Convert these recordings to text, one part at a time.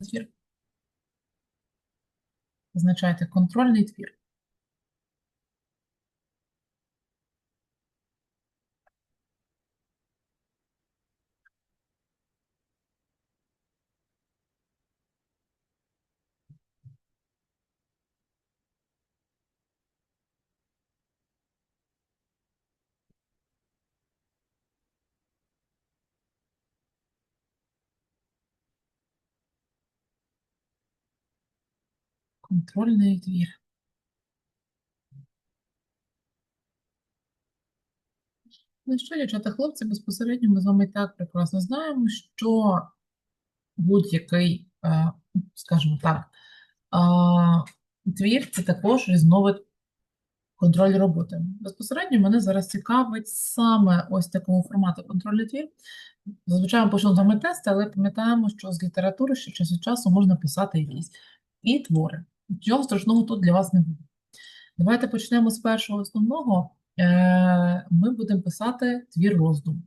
твір. Позначайте контрольний твір. Контрольний твір. Ну що, дівчата, хлопці, безпосередньо ми з вами так прекрасно знаємо, що будь-який, е, скажімо так, е, твір це також різновид контролю роботи. Безпосередньо мене зараз цікавить саме ось такого формату контрольний твір. Зазвичай ми пишемо з вами тести, але пам'ятаємо, що з літератури ще час від часу можна писати якісь і твори. Нічого страшного тут для вас не буде. Давайте почнемо з першого основного. Е, Ми будемо писати твір роздуму.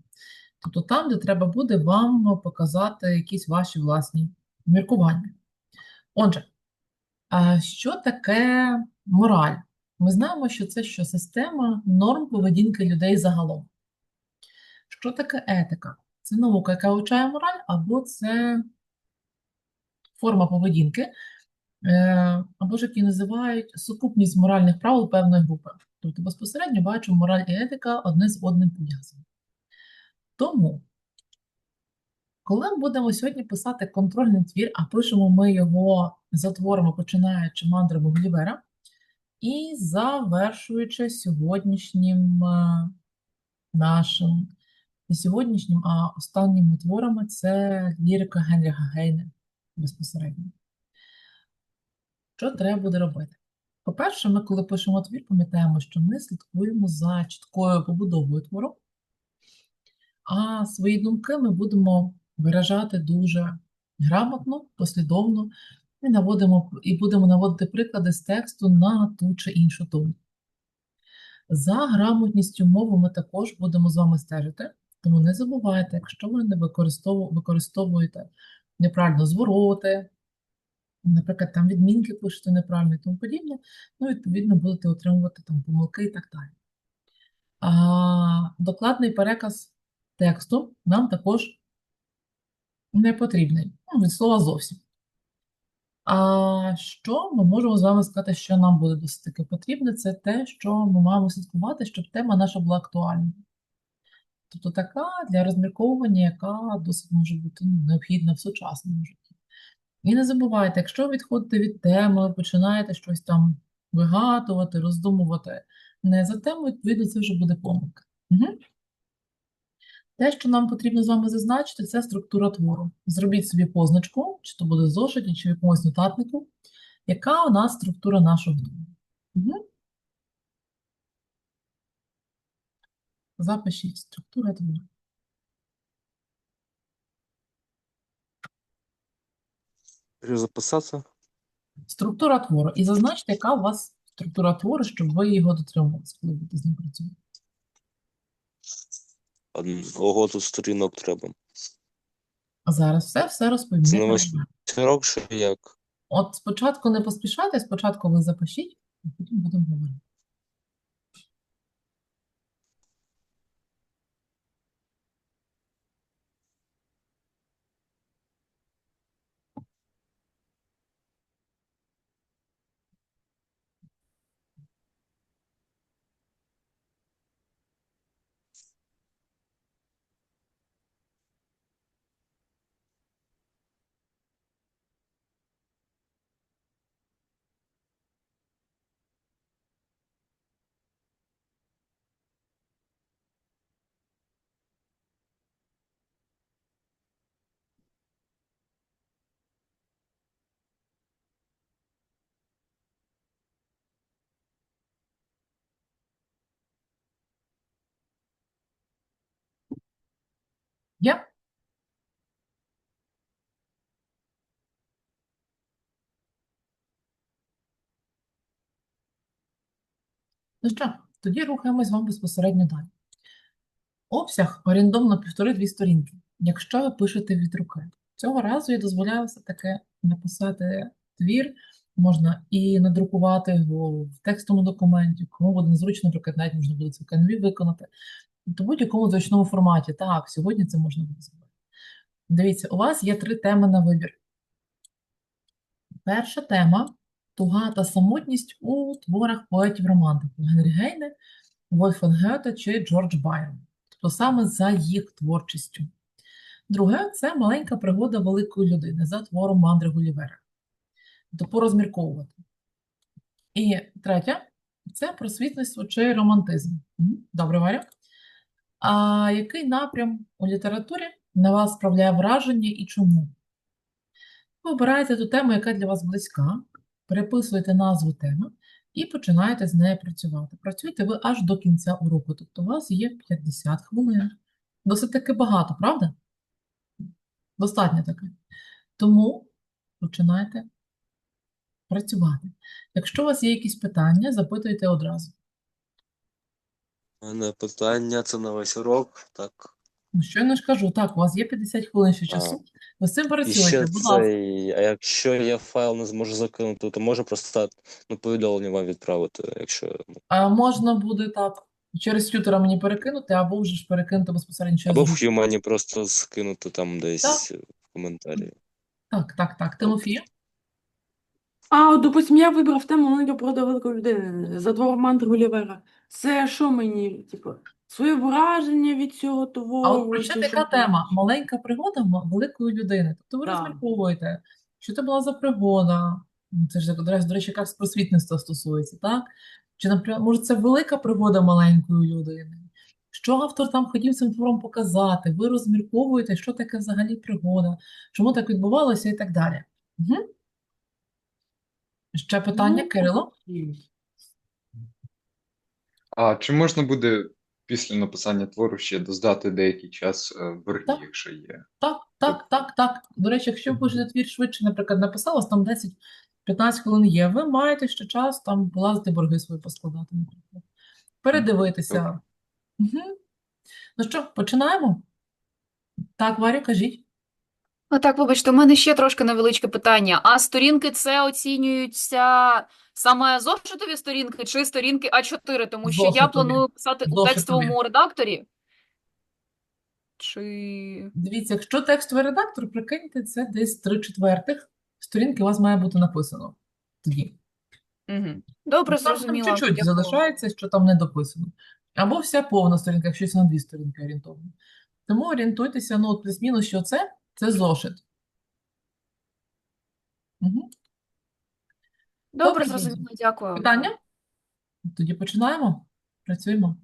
Тобто там, де треба буде вам показати якісь ваші власні міркування. Отже, що таке мораль? Ми знаємо, що це що система норм поведінки людей загалом. Що таке етика? Це наука, яка вивчає мораль, або це форма поведінки, е, або ж які називають сукупність моральних правил певної групи. Тобто безпосередньо бачимо, мораль і етика одне з одним пов'язані. Тому, коли ми будемо сьогодні писати контрольний твір, а пишемо ми його за творами, починаючи мандрами Гулівера, і завершуючи сьогоднішнім е, нашим, не сьогоднішнім, а останніми творами це лірика Генріха Гейне безпосередньо. Що треба буде робити? По-перше, ми, коли пишемо твір, пам'ятаємо, що ми слідкуємо за чіткою побудовою твору, а свої думки ми будемо виражати дуже грамотно, послідовно, і наводимо, і будемо наводити приклади з тексту на ту чи іншу думку. За грамотністю мови ми також будемо з вами стежити, тому не забувайте, якщо ви не використовуєте неправильно звороти, наприклад, там відмінки пишете неправильно і тому подібне, ну, відповідно, будете отримувати там помилки і так далі. А, докладний переказ тексту нам також не потрібний, ну, від слова зовсім. А що ми можемо з вами сказати, що нам буде досить таки потрібне, це те, що ми маємо слідкувати, щоб тема наша була актуальною. Тобто така для розмірковування, яка досить може бути ну, необхідна в сучасному житті. І не забувайте, якщо відходите від теми, починаєте щось там вигадувати, роздумувати не за тему, відповідно, це вже буде помилка. Угу. Те, що нам потрібно з вами зазначити, це структура твору. Зробіть собі позначку, чи то буде в зошиті, чи в якомусь нотатнику, яка у нас структура нашого твору. Угу. Запишіть структура твору. Перезаписаться. Структура твору. І зазначте, яка у вас структура твору, щоб ви його дотримувалися, коли будете з ним працювати. Одного тут сторінок треба. А зараз все, все розповім. Це весь рок, що як? От спочатку не поспішайте, спочатку ви запишіть, а потім будемо говорити. Є? Ну що, тоді рухаємось з вами безпосередньо далі. Обсяг орієнтовно півтори-дві сторінки, якщо ви пишете від руки. Цього разу я дозволяю все-таки написати твір, можна і надрукувати його в текстовому документі, кому буде незручно, навіть можна буде це в Canva виконати. Тобто в будь-якому зручному форматі. Так, сьогодні це можна буде зробити. Дивіться, у вас є три теми на вибір. Перша тема туга та самотність у творах поетів-романтиків Генрі Гейне, Вольфганг Гете чи Джордж Байрон. Тобто саме за їх творчістю. Друге це маленька пригода великої людини за твором Мандри Гулівера. Тобто порозмірковувати. І третє це просвітництво чи романтизм. Добре, Варя. А який напрям у літературі на вас справляє враження і чому? Ви обираєте ту тему, яка для вас близька, переписуєте назву теми і починаєте з нею працювати. Працюєте ви аж до кінця уроку, тобто у вас є 50 хвилин. Досить таки багато, правда? Достатньо таки. Тому починайте працювати. Якщо у вас є якісь питання, запитуйте одразу. У мене питання це на весь урок. Так. Ну, Щойно ж кажу, так, у вас є 50 хвилин ще часу. Ви з цим І працюєте, ще будь ласка. цей, а якщо я файл не зможу закинути, то можу просто ну, повідомлення вам відправити, якщо ну, А можна буде так через тютера мені перекинути, або вже ж перекинути безпосередньо через або в. Humany просто скинути там десь в коментарі. Так, так, так. Тимофія? А, от, допустим, я вибрав тему природа великої людини за Мандри Гулівера. Це що мені, типу, своє враження від цього А твору? от яка що? тема? Маленька пригода великої людини. Тобто ви Так. розмірковуєте, що це була за пригода. Ну, Це ж, до речі, до речі, якраз просвітництва стосується, так? Чи, наприклад, може, це велика пригода маленької людини? Що автор там хотів цим твором показати? Ви розмірковуєте, що таке взагалі пригода, чому так відбувалося і так далі. Угу. Ще питання, Ну, Кирило? А чи можна буде після написання твору ще додати деякий час е, борги, Так. якщо є? Так, так, так, так. До речі, якщо ви пишете твір швидше, наприклад, написалось, там 10-15 хвилин є, ви маєте ще час там полазити борги свої поскладати, наприклад. Передивитися. Угу. Ну що, починаємо? Так, Варя, кажіть. Ну так, вибачте, у мене ще трошки невеличке питання. А сторінки це оцінюються саме зошитові сторінки чи сторінки А4? Тому що я планую писати у Зошитові. текстовому редакторі. Чи... Дивіться, якщо текстовий редактор, прикиньте, це десь 3 четвертих сторінки у вас має бути написано тоді. Угу. Добре, Ну, Там, там зрозуміла. чуть-чуть Дякую. залишається, що там не дописано. Або вся повна сторінка, якщо це на дві сторінки орієнтовно. Тому орієнтуйтеся, ну, от плюс-мінус, що це? Це зошит. Угу. Добре, Добре, зрозуміла, дякую. Питання? Тоді починаємо. Працюємо.